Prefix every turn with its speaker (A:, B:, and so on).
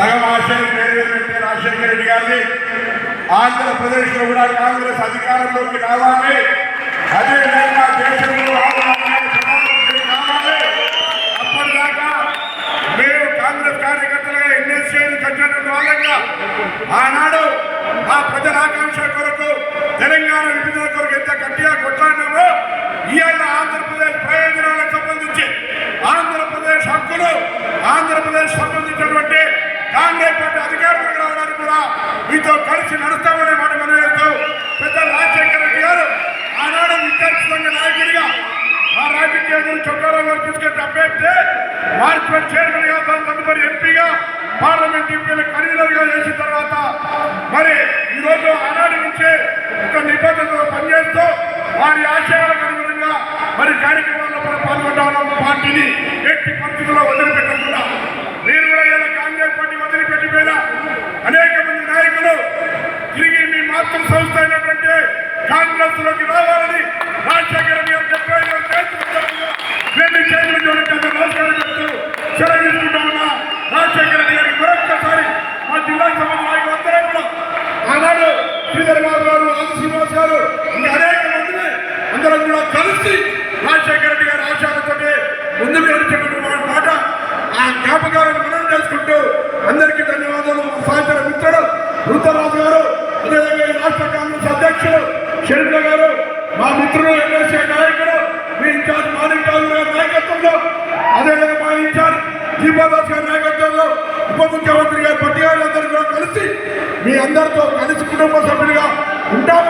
A: సగం ఆశయం రాజశేఖర రెడ్డి గారిని ఆంధ్రప్రదేశ్లో కూడా కాంగ్రెస్ అధికారంలోకి రావాలి. అదేవిధంగా దేశంలో అప్పటిదాకా మేము కాంగ్రెస్ కార్యకర్తలుగా ఎన్ఎస్ఏని కట్టినటువంటి వాళ్ళంగా ఆనాడు ఆ ప్రజల ఆకాంక్ష కొరకు తెలంగాణ విభజన కొరకు ఎంత గట్టిగా కొట్లాడినామో ఇవాళ ఆంధ్రప్రదేశ్ ప్రయోజనాలకు సంబంధించి ఆంధ్రప్రదేశ్ హక్కులు ఆంధ్రప్రదేశ్ సంబంధించినటువంటి కాంగ్రెస్ పార్టీ అధికారంలోకి రావడానికి కూడా మీతో కలిసి నడుస్తామనే మాట మనం చేస్తూ పెద్ద రాజశేఖర రెడ్డి గారు ఆనాడు విద్యార్థి సంఘ నాయకుడిగా ఆ రాజకీయ గురించి చొక్కారావు తీసుకెళ్తే అభ్యర్థి కార్పొరేట్ చైర్మన్గా దాని తదుపరి ఎంపీగా పార్లమెంట్ ఎంపీల కన్వీనర్గా చేసిన తర్వాత మరి ఈరోజు రోజు ఆనాటి నుంచే ఒక నిబద్ధతతో పనిచేస్తూ వారి ఆశయాలకు అనుగుణంగా మరి కార్యక్రమాల్లో మనం పాల్గొంటాం పార్టీని ఎట్టి పరిస్థితుల్లో వదిలిపెట్టకుండా మీరు కూడా ఇలా కాంగ్రెస్ పార్టీ వదిలిపెట్టిపోయిన అనేక మంది నాయకులు తిరిగి మీ మాతృ సంస్థ అయినటువంటి కాంగ్రెస్లోకి రావాలని రాష్ట్ర శ్రీధర్ బాబు గారు ఆంధ్ర శ్రీనివాస్ గారు ఇంకా అనేక మందిని అందరం కూడా కలిసి రాజశేఖర రెడ్డి గారి ఆశయాలతో ముందుకు నడిచేటువంటి మాట ఆ జ్ఞాపకాలను మనం చేసుకుంటూ అందరికీ ధన్యవాదాలు. మా ఇచ్చారు మిత్రుడు రుద్రరాజు గారు అదేవిధంగా ఈ రాష్ట్ర కాంగ్రెస్ అధ్యక్షుడు శరీర గారు మా మిత్రుడు ఎన్ఎస్ఏ నాయకుడు మీ ఇన్ఛార్జ్ మాణిక్ ఠాగూర్ గారి నాయకత్వంలో అదేవిధంగా మా ఇన్ఛార్జ్ దీపాదాస్ గారి నాయకత్వంలో ఉప ముఖ్యమంత్రి గారి పట్టి గారు అందరూ కూడా కలిసి మీ అందరితో కలిసి కుటుంబ సభ్యులుగా ఉంటాము.